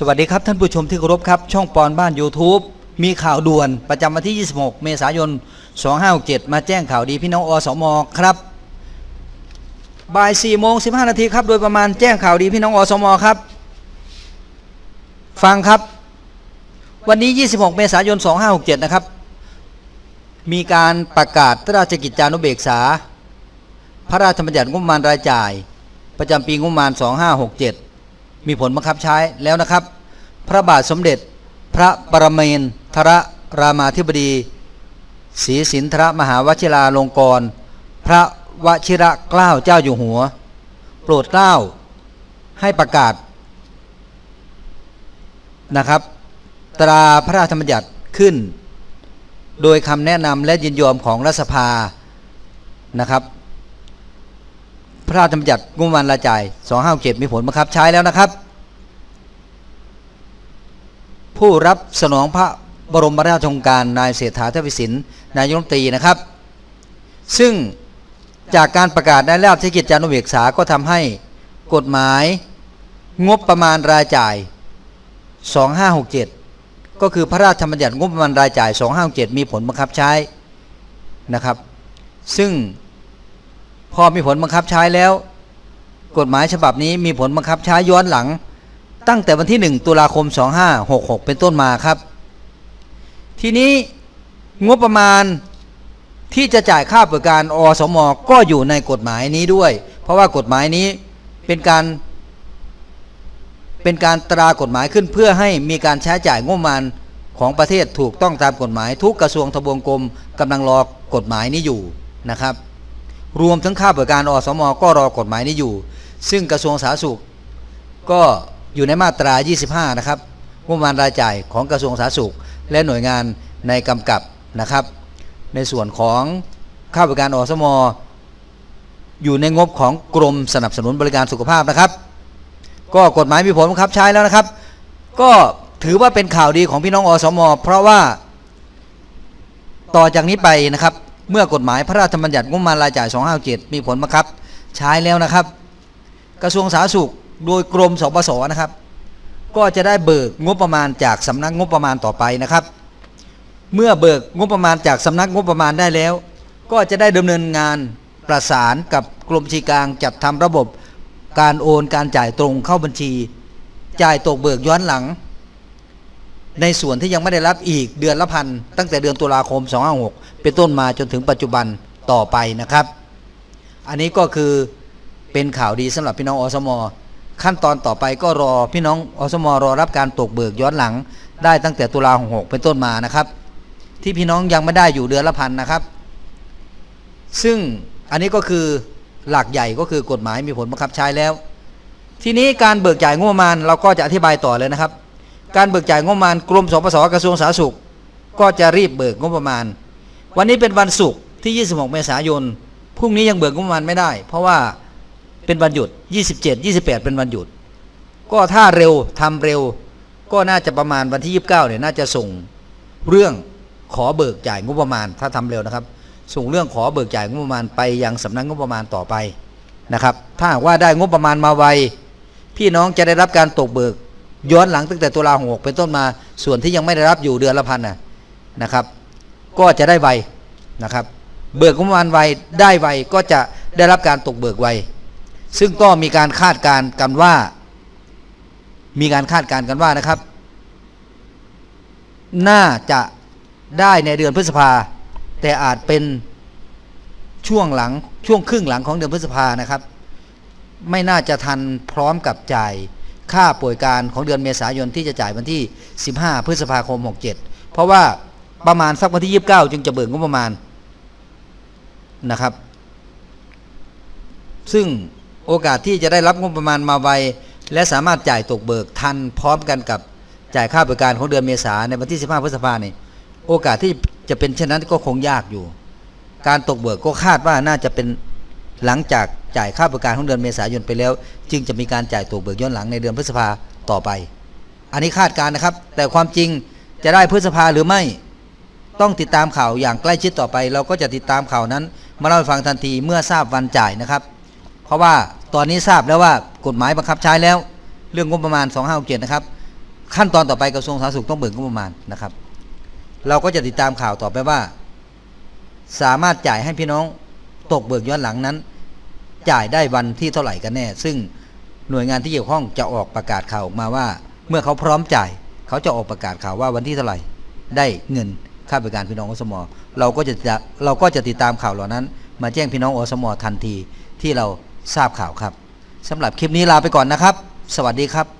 สวัสดีครับท่านผู้ชมที่เคารพครับ ช่องปอนบ้าน YouTube มีข่าวด่วนประจำวันที่ 26 เมษายน 2567 มาแจ้งข่าวดีพี่น้องอสมครับบ่าย4โมง15 นาทีครับ โดยประมาณแจ้งข่าวดีพี่น้องอสมครับ ฟังครับ วันนี้ 26 เมษายน 2567 นะครับ มีการประกาศพระราชกิจจานุเบกษา พระราชบัญญัติงบประมาณรายจ่าย ประจำปีงบประมาณ 2567 มีผลบังคับใช้แล้วนะครับ พระบาทสมเด็จพระปรเมนทรรามาธิบดีศรีสินทรมหาวชิราลงกรณพระวชิระเกล้าเจ้าอยู่หัว โปรดเกล้าให้ประกาศนะครับ ตราพระราชบัญญัติขึ้น โดยคำแนะนำและยินยอมของรัฐสภานะครับ พระราชบัญญัติงบประมาณรายจ่าย257 มีผลบังคับใช้แล้วนะครับ ผู้รับสนองพระบรมราชโองการนายเศรษฐาทวีสินนายรัฐมนตรีนะครับ ซึ่งจากการประกาศในราชกิจจานุเบกษาก็ทำให้กฎหมายงบประมาณรายจ่าย 2567 ก็คือพระราชบัญญัติงบประมาณรายจ่าย 2567 มีผลบังคับใช้นะครับ ซึ่ง พอมีผลบังคับใช้แล้ว กฎหมายฉบับนี้มีผลบังคับใช้ย้อนหลัง ตั้งแต่วันที่ 1 ตุลาคม 2566 เป็นต้นมาครับ ทีนี้งบประมาณที่จะจ่ายค่าบริการอสมก็อยู่ในกฎหมายนี้ด้วย เพราะว่ากฎหมายนี้เป็นการ เป็นการตรากฎหมายขึ้นเพื่อให้มีการใช้จ่ายงบประมาณของประเทศถูกต้องตามกฎหมาย ทุกกระทรวงทบวงกรมกำลังรอกฎหมายนี้อยู่นะครับ รวมทั้งค่าบริการอสมก็รอกฎหมายนี้อยู่ ซึ่งกระทรวงสาธารณสุข ก็อยู่ในมาตรา 25 นะครับงบประมาณรายจ่ายของกระทรวงสาธารณสุข และหน่วยงานในกำกับนะครับ ในส่วนของค่าบริการอสมอยู่ในงบของกรมสนับสนุนบริการสุขภาพนะครับ ก็กฎหมายมีผลบังคับใช้แล้วนะครับ ก็ถือว่าเป็นข่าวดีของพี่น้องอสม เพราะว่าต่อจากนี้ไปนะครับ เมื่อกฎหมายพระราชบัญญัติงบประมาณรายจ่าย 257 มีผลบังคับ ใช้แล้วนะครับ กระทรวงสาธารณสุขโดยกรมสปสนะครับ ก็จะได้เบิกงบประมาณจากสำนักงบประมาณต่อไปนะครับ เมื่อเบิกงบประมาณจากสำนักงบประมาณได้แล้ว ก็จะได้ดำเนินงานประสานกับกรมบัญชีกลางจัดทำระบบการโอนการจ่ายตรงเข้าบัญชี จ่ายตกเบิกย้อนหลัง ในส่วนที่ยังไม่ได้รับอีกเดือนละพันตั้งแต่เดือนตุลาคม 256 เป็นต้นมาจนถึงปัจจุบันต่อไปนะครับ อันนี้ก็คือเป็นข่าวดีสำหรับพี่น้องอสม ขั้นตอนต่อไปก็รอพี่น้องอสมรอรับการตกเบิกย้อนหลัง ได้ตั้งแต่ตุลาหกเป็นต้นมานะครับ ที่พี่น้องยังไม่ได้อยู่เดือนละพันนะครับ ซึ่งอันนี้ก็คือหลักใหญ่ก็คือกฎหมายมีผลบังคับใช้แล้ว ทีนี้การเบิกจ่ายงบประมาณเราก็จะอธิบายต่อเลยนะครับ การเบิกจ่ายงบประมาณกรมสปสกระทรวงสาธารณสุข ก็จะรีบเบิกงบประมาณ วันนี้เป็นวันศุกร์ที่ 26 เมษายนพรุ่งนี้ยังเบิกงบประมาณไม่ได้ เพราะว่าเป็นวันหยุด 27 28 เป็นวันหยุด ก็ถ้าเร็วทำเร็ว ก็น่าจะประมาณวันที่ 29เนี่ยน่าจะส่งเรื่องขอเบิกจ่ายงบประมาณ ถ้าทำเร็วนะครับ ส่งเรื่องขอเบิกจ่ายงบประมาณไปยังสำนักงบประมาณต่อไปนะครับ ถ้าว่าได้งบประมาณมาไวพี่น้องจะได้รับการตกเบิก ย้อนหลังตั้งแต่ตุลาหกเป็นต้นมาส่วนที่ยังไม่ได้รับอยู่เดือนละพันนะนะครับ ก็จะได้ไวนะครับ เบิกงบประมาณไวได้ไวก็จะได้รับการตกเบิกไวซึ่งก็มีการคาดการณ์กันว่า มีการคาดการณ์กันว่านะครับ น่าจะได้ในเดือนพฤษภา แต่อาจเป็นช่วงหลังช่วงครึ่งหลังของเดือนพฤษภานะครับ ไม่น่าจะทันพร้อมกับจ่าย ค่าป่วยการของเดือนเมษายนที่จะจ่ายวันที่ 15 พฤษภาคม 67 เพราะว่าประมาณสักวันที่ 29 จึงจะเบิกงบประมาณนะครับ ซึ่งโอกาสที่จะได้รับงบประมาณมาไวและสามารถจ่ายตกเบิกทันพร้อมกันกับจ่ายค่าบริการของเดือนเมษาในวันที่ 15 พฤษภาเนี่ยโอกาสที่จะเป็นเช่นนั้นก็คงยากอยู่ การตกเบิกก็คาดว่าน่าจะเป็นหลังจาก จ่ายค่าบริการของเดือนเมษายนไปแล้ว จึงจะมีการจ่ายตกเบิกย้อนหลังในเดือนพฤษภาต่อไป อันนี้คาดการณ์นะครับ แต่ความจริงจะได้พฤษภาหรือไม่ต้องติดตามข่าวอย่างใกล้ชิดต่อไป เราก็จะติดตามข่าวนั้น มาเล่าให้ฟังทันทีเมื่อทราบวันจ่ายนะครับ เพราะว่าตอนนี้ทราบแล้วว่ากฎหมายบังคับใช้แล้ว เรื่องงบประมาณ 2567นะครับขั้นตอนต่อไปกระทรวงสาธารณสุขต้องเบิกงบประมาณนะครับ เราก็จะติดตามข่าวต่อไปว่า สามารถจ่ายให้พี่น้องตกเบิกย้อนหลังนั้น จ่ายได้วันที่เท่าไหร่กันแน่ ซึ่งหน่วยงานที่เกี่ยวข้องจะออกประกาศข่าวออกมาว่า เมื่อเขาพร้อมจ่าย เขาจะออกประกาศข่าวว่าวันที่เท่าไหร่ได้เงินค่าบริการพี่น้องอสมเราก็จะเราก็จะติดตามข่าวเหล่านั้น มาแจ้งพี่น้องอสมทันทีที่เราทราบข่าวครับสำหรับคลิปนี้ลาไปก่อนนะครับ สวัสดีครับ